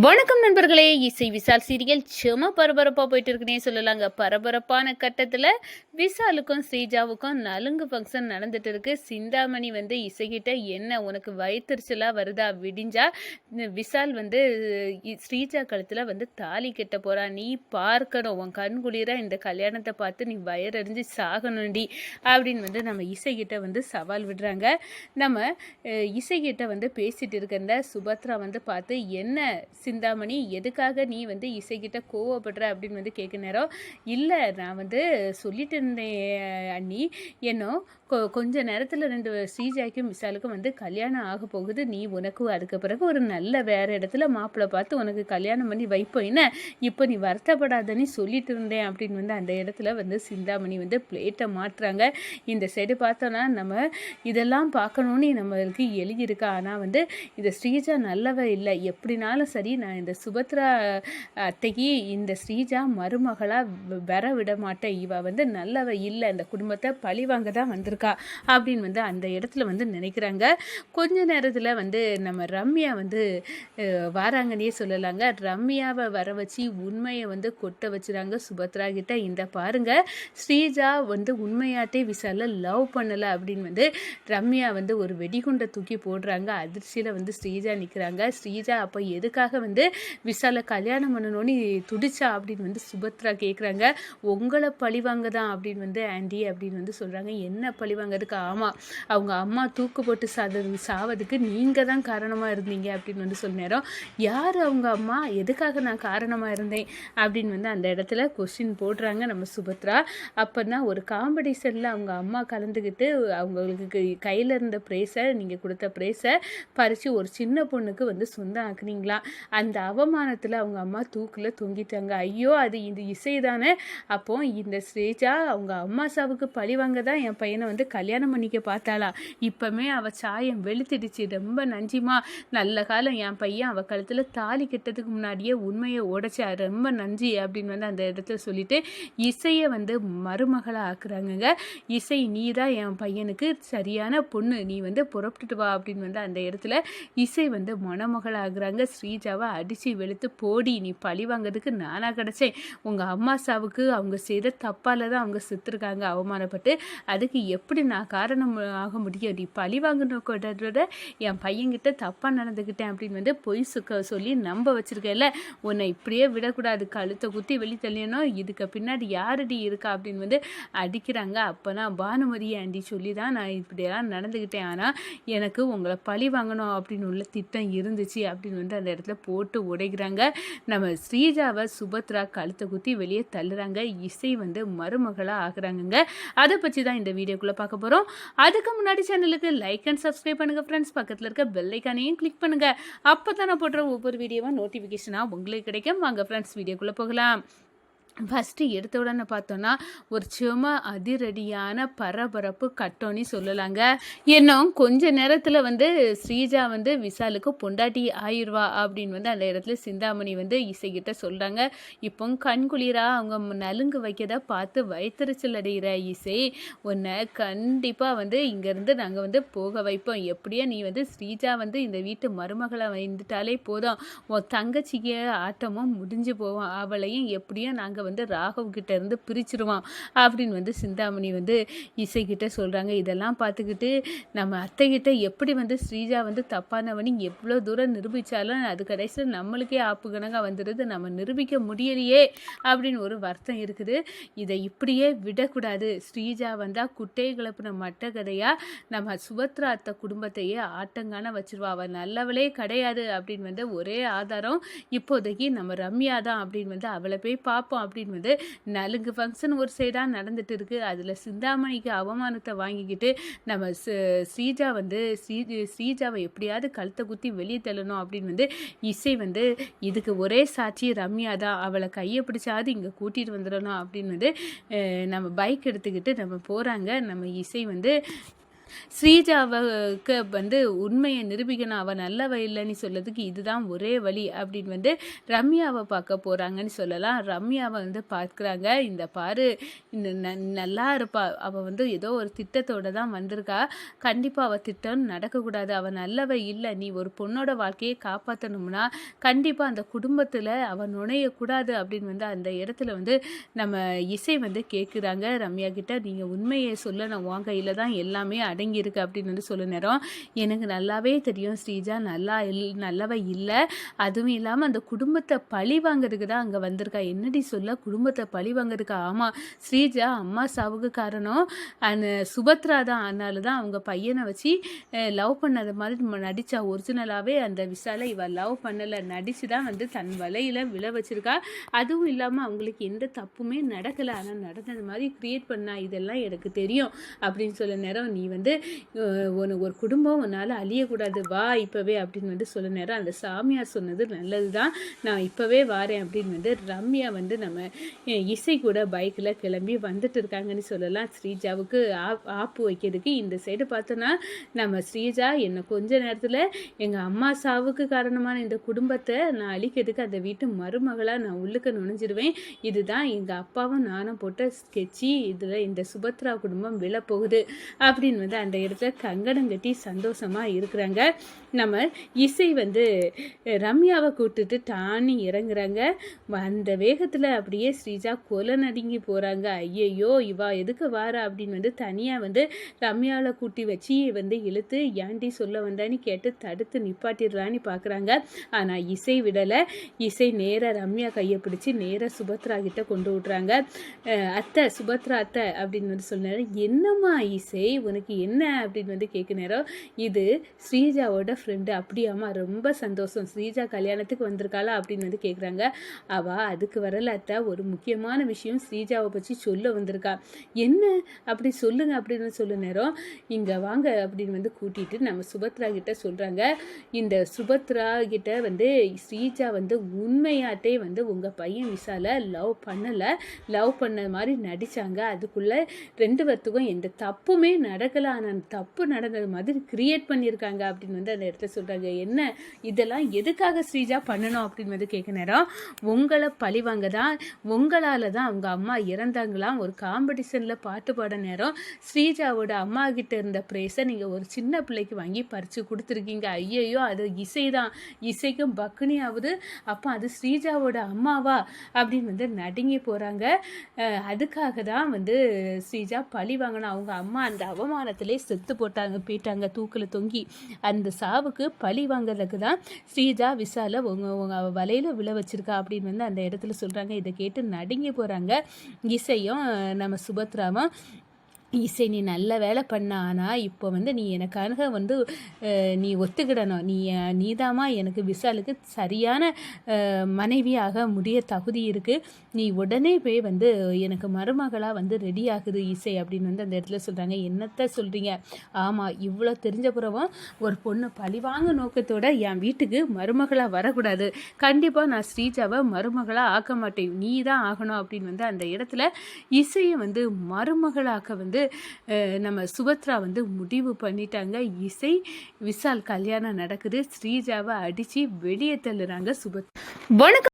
வணக்கம் நண்பர்களே. இசை விசால் சீரியல் செம பரபரப்பாக போயிட்டு இருக்குன்னே சொல்லலாங்க. பரபரப்பான கட்டத்தில் விசாலுக்கும் ஸ்ரீஜாவுக்கும் நலுங்கு ஃபங்க்ஷன் நடந்துட்டு இருக்கு சிந்தாமணி வந்து இசைகிட்ட என்ன உனக்கு வயிற்றுச்சலாக வருதா விடிஞ்சா? விசால் வந்து ஸ்ரீஜா கழுத்தில் வந்து தாலி கட்ட போறா. நீ பார்க்கணும். உன் கண் குளிர இந்த கல்யாணத்தை பார்த்து நீ வயறறிஞ்சு சாகணும்டி அப்படின்னு வந்து நம்ம இசைகிட்ட வந்து சவால் விடுறாங்க. நம்ம இசைகிட்ட வந்து பேசிட்டு இருக்க சுபத்ரா வந்து பார்த்து என்ன சிந்தாமணி எதுக்காக நீ வந்து இசைக்கிட்ட கோவப்படுற? அப்படின்னு வந்து கேட்க நேரம் இல்லை நான் வந்து சொல்லிட்டு இருந்தேன் அண்ணி. என்னோ கொஞ்ச நேரத்தில் ரெண்டு ஸ்ரீஜாய்க்கும் விசாலுக்கும் வந்து கல்யாணம் ஆக போகுது. நீ உனக்கு அதுக்கு பிறகு ஒரு நல்ல வேற இடத்துல மாப்பிள்ளை பார்த்து உனக்கு கல்யாணம் பண்ணி வைப்போம் என்ன? இப்போ நீ வருத்தப்படாதன்னு சொல்லிட்டு இருந்தேன் அப்படின்னு வந்து அந்த இடத்துல வந்து சிந்தாமணி வந்து பிளேட்டை மாற்றுறாங்க இந்த சைடு பார்த்தோன்னா நம்ம இதெல்லாம் பார்க்கணுன்னு நம்மளுக்கு எழுதியிருக்கா. ஆனால் வந்து இந்த ஸ்ரீஜா நல்லவ இல்லை. எப்படினாலும் சரி நான் இந்த சுபத்ரா அத்தைக்கு இந்த ஸ்ரீஜா மருமகளாக வர விட மாட்டேன். இவ வந்து நல்லவ இல்லை. இந்த குடும்பத்தை பழி வாங்க தான் வந்திருக்கு. அப்படின்னு வந்து அந்த இடத்துல வந்து நினைக்கிறாங்க. கொஞ்ச நேரத்தில் வந்து நம்ம ரம்யா வந்து வாராங்கன்னே சொல்லலாங்க. ரம்யாவை வர வச்சு உண்மையை வந்து கொட்ட வச்சுறாங்க சுபத்ரா கிட்ட. இந்த பாருங்க ஸ்ரீஜா வந்து உண்மையாட்டே விசால லவ் பண்ணலை அப்படின்னு வந்து ரம்யா வந்து ஒரு வெடிகுண்டை தூக்கி போடுறாங்க. அதிர்ச்சியில் வந்து ஸ்ரீஜா நிற்கிறாங்க ஸ்ரீஜா அப்போ எதுக்காக வந்து விசாலை கல்யாணம் பண்ணணும்னு துடிச்சா அப்படின்னு வந்து சுபத்ரா கேட்குறாங்க உங்களை பழிவாங்க தான் அப்படின்னு வந்து ஆண்டி அப்படின்னு வந்து சொல்கிறாங்க என்ன பழிவாங்கிறதுக்கு ஆமாம் அவங்க அம்மா தூக்கு போட்டு சாதது சாவதுக்கு நீங்கள் தான் காரணமாக இருந்தீங்க அப்படின்னு வந்து சொன்னேரம் யார் அவங்க அம்மா? எதுக்காக நான் காரணமாக இருந்தேன்? அப்படின்னு வந்து அந்த இடத்துல கொஸ்டின் போடுறாங்க நம்ம சுபத்ரா. அப்போ தான் ஒரு காம்படிஷனில் அவங்க அம்மா கலந்துக்கிட்டு அவங்களுக்கு கையில் இருந்த ப்ரைஸை நீங்கள் கொடுத்த ப்ரைஸை பறித்து ஒரு சின்ன பொண்ணுக்கு வந்து சொந்தம் ஆக்குனீங்களா அந்த அவமானத்தில் அவங்க அம்மா தூக்கில் தொங்கிட்டாங்க. ஐயோ அது இந்த இசை தானே அப்போ இந்த ஸ்ரேஜா அவங்க அம்மா சாவுக்கு பழி வாங்க தான் என் பையனை வந்து கல்யாணம் பண்ணிக்க பார்த்தாளா? இப்போமே அவள் சாயம் வெளுத்துடுச்சு. ரொம்ப நஞ்சிமா. நல்ல காலம். என் பையன் அவள் கழுத்தில் தாலி கெட்டதுக்கு முன்னாடியே உண்மையை உடைச்சா. ரொம்ப நஞ்சி அப்படின்னு வந்து அந்த இடத்துல சொல்லிட்டு இசையை வந்து மருமகளாக ஆக்குறாங்கங்க. இசை நீ தான் என் பையனுக்கு சரியான பொண்ணு. நீ வந்து புறப்பட்டுட்டு வா. அப்படின்னு வந்து அந்த இடத்துல இசை வந்து மணமகளாகிறாங்க ஸ்ரீஜாவை அடித்து வெளுத்து போடி நீ பழி வாங்கிறதுக்கு நானாக கிடச்சேன். உங்கள் அம்மா சாவுக்கு அவங்க செய்த தப்பால் தான் அவங்க செத்துருக்காங்க. அவமானப்பட்டு அதுக்கு எப்படி நான் காரணம் ஆக முடியும்? நீ பழி வாங்கினோட என் பையன்கிட்ட தப்பாக நடந்துக்கிட்டேன் அப்படின்னு வந்து பொய் சுக்க சொல்லி நம்ப வச்சிருக்கேன்ல. உன்னை இப்படியே விடக்கூடாது. கழுத்தை குத்தி வெளி தள்ளியணும் இதுக்கு பின்னாடி யாரடி இருக்கா அப்படின்னு வந்து அடிக்கிறாங்க. அப்போ நான் பானுமதி ஆண்டி சொல்லி தான் நான் இப்படியெல்லாம் நடந்துக்கிட்டேன் ஆனால் எனக்கு உங்களை பழி வாங்கணும் அப்படின்னு உள்ள திட்டம் இருந்துச்சு அப்படின்னு வந்து அந்த இடத்துல போட்டு உடைக்கிறாங்க. நம்ம ஸ்ரீஜாவை சுபத்ரா கழுத்தை குத்தி வெளியே தள்ளுறாங்க. இசை வந்து மருமகளாக ஆகுறாங்கங்க. அதை பற்றி தான் இந்த வீடியோக்குள்ளே பார்க்க போகிறோம் அதுக்கு முன்னாடி சேனலுக்கு லைக் அண்ட் சப்ஸ்கிரைப் பண்ணுங்கள் ஃப்ரெண்ட்ஸ் பக்கத்தில் இருக்க பெல்லைக்கானையும் கிளிக் பண்ணுங்கள் அப்போ தான் நான் போடுற ஒவ்வொரு வீடியோவும் நோட்டிஃபிகேஷனாக உங்களுக்கு கிடைக்கும். வாங்க ஃப்ரெண்ட்ஸ் வீடியோக்குள்ளே போகலாம். ஃபஸ்ட்டு எடுத்த உடனே பார்த்தோன்னா ஒரு சும்மா அதிரடியான பரபரப்பு கட்டோன்னு சொல்லலாங்க. இன்னும் கொஞ்ச நேரத்தில் வந்து ஸ்ரீஜா வந்து விசாலுக்கு பொண்டாட்டி ஆயிடுவா அப்படின்னு வந்து அந்த இடத்துல சிந்தாமணி வந்து இசைகிட்ட சொல்கிறாங்க இப்போ கண்குளிரா அவங்க நலுங்கு வைக்கதா பார்த்து வயிற்றுச்சல் அடைகிற இசை உன்னை கண்டிப்பாக வந்து இங்கேருந்து நாங்கள் வந்து போக வைப்போம். எப்படியோ நீ வந்து ஸ்ரீஜா வந்து இந்த வீட்டு மருமகளை வந்துட்டாலே போதும். உன் தங்கச்சிக்கு ஆட்டமும் முடிஞ்சு போவோம் அவளையும் எப்படியும் நாங்கள் வந்து ராகவ் கிட்ட இருந்து பிரிச்சிருவான் அப்படின்னு வந்து சிந்தாமணி வந்து இசைக்கிட்ட சொல்கிறாங்க இதெல்லாம் பார்த்துக்கிட்டு நம்ம அத்தைக்கிட்ட எப்படி வந்து ஸ்ரீஜா வந்து தப்பானவனி எவ்வளோ தூரம் நிரூபித்தாலும் அது கடைசியில் நம்மளுக்கே ஆப்புகணங்காக வந்துடுது நம்ம நிரூபிக்க முடியலையே அப்படின்னு ஒரு வருத்தம் இருக்குது. இதை இப்படியே விடக்கூடாது. ஸ்ரீஜா வந்தால் குட்டை கிளப்புன மட்ட கதையாக நம்ம சுபத்ரா அத்தை குடும்பத்தையே ஆட்டங்கான வச்சிருவா. அவள் நல்லவளே கிடையாது அப்படின்னு வந்து ஒரே ஆதாரம் இப்போதைக்கு நம்ம ரம்யா தான் அப்படின்னு வந்து அவளை போய் பார்ப்போம். அப்படின்னு வந்து நலுங்கு ஃபங்க்ஷன் ஒரு சைடாக நடந்துட்டு இருக்கு. அதில் சிந்தாமணிக்கு அவமானத்தை வாங்கிக்கிட்டு நம்ம ஸ்- ஸ்ரீஜா வந்து ஸ்ரீ ஸ்ரீஜாவை எப்படியாவது கழுத்தை குத்தி வெளியே தள்ளணும் அப்படின்னு வந்து இசை வந்து இதுக்கு ஒரே சாட்சி ரம்யா தான். அவளை கையை பிடிச்சாவது இங்கே கூட்டிகிட்டு வந்துடணும். அப்படின்னு வந்து நம்ம பைக் எடுத்துக்கிட்டு நம்ம போகிறாங்க நம்ம இசை வந்து ஸ்ரீஜாவுக்கு வந்து உண்மையை நிரூபிக்கணும் அவள் நல்லவ இல்லைன்னு சொல்லதுக்கு இதுதான் ஒரே வழி அப்படின்னு வந்து ரம்யாவை பார்க்க போகிறாங்கன்னு சொல்லலாம். ரம்யாவை வந்து பார்க்குறாங்க. இந்த பாரு இந்த நல்லா இருப்பா. அவள் வந்து ஏதோ ஒரு திட்டத்தோட தான் வந்திருக்கா. கண்டிப்பாக அவள் திட்டம் நடக்கக்கூடாது. அவள் நல்லவ இல்லை. நீ ஒரு பொண்ணோட வாழ்க்கையை காப்பாற்றணும்னா கண்டிப்பாக அந்த குடும்பத்தில் அவள் நுழையக்கூடாது அப்படின்னு வந்து அந்த இடத்துல வந்து நம்ம இசை வந்து கேட்குறாங்க ரம்யா கிட்ட நீங்கள் உண்மையை சொல்ல நான் உன் கையில் தான் எல்லாமே அடங்கியிருக்கு அப்படின்னு வந்து சொல்ல நேரம். எனக்கு நல்லாவே தெரியும் ஸ்ரீஜா நல்லா இல் நல்லவ இல்லை. அதுவும் இல்லாமல் அந்த குடும்பத்தை பழி வாங்குறதுக்கு தான் அங்கே வந்திருக்கா. என்னடி சொல்ல? குடும்பத்தை பழி வாங்கிறதுக்கு ஆமாம் ஸ்ரீஜா அம்மா சாவுக்கு காரணம். அந்த சுபத்ரா தான் அதனால தான் அவங்க பையனை வச்சு லவ் பண்ணாத மாதிரி நடித்தா ஒரிஜினலாகவே அந்த விசாலை இவ லவ் பண்ணலை. நடித்து தான் வந்து தன் வலையில் விழ வச்சிருக்கா. அதுவும் இல்லாமல் அவங்களுக்கு எந்த தப்புமே நடக்கலை. ஆனால் நடந்தது மாதிரி க்ரியேட் பண்ணா. இதெல்லாம் எனக்கு தெரியும் அப்படின்னு சொல்ல நேரம். நீ வந்து வந்து ஒன்று ஒரு குடும்பம் உன்னால் அழியக்கூடாது வா இப்போவே அப்படின்னு வந்து சொல்ல நேரம். அந்த சாமியார் சொன்னது நல்லது தான் நான் இப்போவே வாரேன் அப்படின்னு வந்து ரம்யா வந்து நம்ம இசை கூட பைக்கில் கிளம்பி வந்துட்டு இருக்காங்கன்னு சொல்லலாம். ஸ்ரீஜாவுக்கு ஆப் ஆப்பு வைக்கிறதுக்கு இந்த சைடு பார்த்தோன்னா நம்ம ஸ்ரீஜா என்னை கொஞ்ச நேரத்தில் எங்கள் அம்மா சாவுக்கு காரணமான இந்த குடும்பத்தை நான் அழிக்கிறதுக்கு அந்த வீட்டு மருமகளாக நான் உள்ளுக்க நுழைஞ்சிருவேன். இதுதான் எங்கள் அப்பாவும் நானும் போட்ட ஸ்கெட்சி இதில் இந்த சுபத்ரா குடும்பம் விழப்போகுது அப்படின்னு வந்து அந்த இடத்துல கங்கணம் கட்டி சந்தோஷமாக இருக்கிறாங்க. நம்ம இசை வந்து ரம்யாவை கூப்பிட்டுட்டு டானி இறங்குறாங்க. அந்த வேகத்தில் அப்படியே ஸ்ரீஜா கொலை நடுங்கி போகிறாங்க ஐயையோ இவா எதுக்கு வாரா அப்படின்னு வந்து தனியாக வந்து ரம்யாவை கூட்டி வச்சு வந்து இழுத்து ஏன்டி சொல்ல வந்தான்னு கேட்டு தடுத்து நிப்பாட்டிடலான்னு பார்க்குறாங்க ஆனால் இசை விடலை. இசை நேராக ரம்யா கையை பிடிச்சி நேராக சுபத்ரா கிட்ட கொண்டு விட்றாங்க. அத்தை சுபத்ரா அத்தை அப்படின்னு வந்து சொன்னாரு. என்னம்மா இசை? உனக்கு என்ன அப்படின்னு வந்து கேட்க நேரம் இது ஸ்ரீஜாவோட ஃப்ரெண்டு அப்படியாம்மா ரொம்ப சந்தோஷம். ஸ்ரீஜா கல்யாணத்துக்கு வந்திருக்காளா அப்படின்னு வந்து கேட்குறாங்க அவள் அதுக்கு வரல ஒரு முக்கியமான விஷயம் ஸ்ரீஜாவை பற்றி சொல்ல வந்திருக்கா. என்ன? அப்படி சொல்லுங்க அப்படின்னு சொல்ல நேரம் இங்கே வாங்க அப்படின்னு வந்து கூட்டிட்டு நம்ம சுபத்ரா கிட்ட சொல்கிறாங்க இந்த சுபத்ரா கிட்ட வந்து ஸ்ரீஜா வந்து உண்மையாட்டே வந்து உங்கள் பையன் விசால லவ் பண்ணலை. லவ் பண்ண மாதிரி நடித்தாங்க அதுக்குள்ளே ரெண்டு பேர்த்துக்கும் எந்த தப்புமே நடக்கலை ஆனால் தப்பு நடந்தது மாதிரி கிரியேட் பண்ணியிருக்காங்க அப்படின்னு வந்து அந்த இடத்துல சொல்கிறாங்க என்ன? இதெல்லாம் எதுக்காக ஸ்ரீஜா பண்ணணும் அப்படின்னு வந்து கேட்க நேரம் உங்களை பழிவாங்க தான் உங்களால் தான் அவங்க அம்மா இறந்தாங்களாம். ஒரு காம்படிஷனில் பாட்டு பாட நேரம் ஸ்ரீஜாவோட அம்மா கிட்ட இருந்த ப்ரைஸை நீங்கள் ஒரு சின்ன பிள்ளைக்கு வாங்கி பறித்து கொடுத்துருக்கீங்க. ஐயையோ அது இசை தான் இசைக்கும் பக்குனி ஆகுது அப்போ அது ஸ்ரீஜாவோட அம்மாவா அப்படின்னு வந்து நடுங்கி போகிறாங்க அதுக்காக தான் வந்து ஸ்ரீஜா பழி வாங்கணும் அவங்க அம்மா அந்த அவமானத்தை அவமானத்திலே செத்து போட்டாங்க போயிட்டாங்க தூக்கில் தொங்கி. அந்த சாவுக்கு பழி வாங்குறதுக்கு தான் ஸ்ரீஜா விசால உங்க உங்க வலையில விழ வச்சிருக்கா அப்படின்னு வந்து அந்த இடத்துல சொல்கிறாங்க இதை கேட்டு நடுங்கி போகிறாங்க இசையும் நம்ம சுபத்ராவும் இசை நீ நல்ல வேலை பண்ண ஆனால் இப்போ வந்து நீ எனக்காக வந்து நீ ஒத்துக்கிடணும். நீ நீதாமா நீதாம்மா எனக்கு விசாலுக்கு சரியான மனைவியாக முடிய தகுதி இருக்குது நீ உடனே போய் வந்து எனக்கு மருமகளாக வந்து ரெடி ஆகுது இசை அப்படின்னு வந்து அந்த இடத்துல சொல்கிறாங்க என்னத்த சொல்கிறீங்க ஆமாம் இவ்வளோ தெரிஞ்ச பிறவும் ஒரு பொண்ணு பழிவாங்க நோக்கத்தோட என் வீட்டுக்கு மருமகளாக வரக்கூடாது. கண்டிப்பாக நான் ஸ்ரீஜாவை மருமகளாக ஆக்க மாட்டேன். நீ தான் ஆகணும் அப்படின்னு வந்து அந்த இடத்துல இசையை வந்து மருமகளாக்க வந்து நம்ம சுபத்ரா வந்து முடிவு பண்ணிட்டாங்க. இசை விசால் கல்யாணம் நடக்குது. ஸ்ரீஜாவை அடித்து வெளியே தள்ளுறாங்க சுபத் வணக்கம்.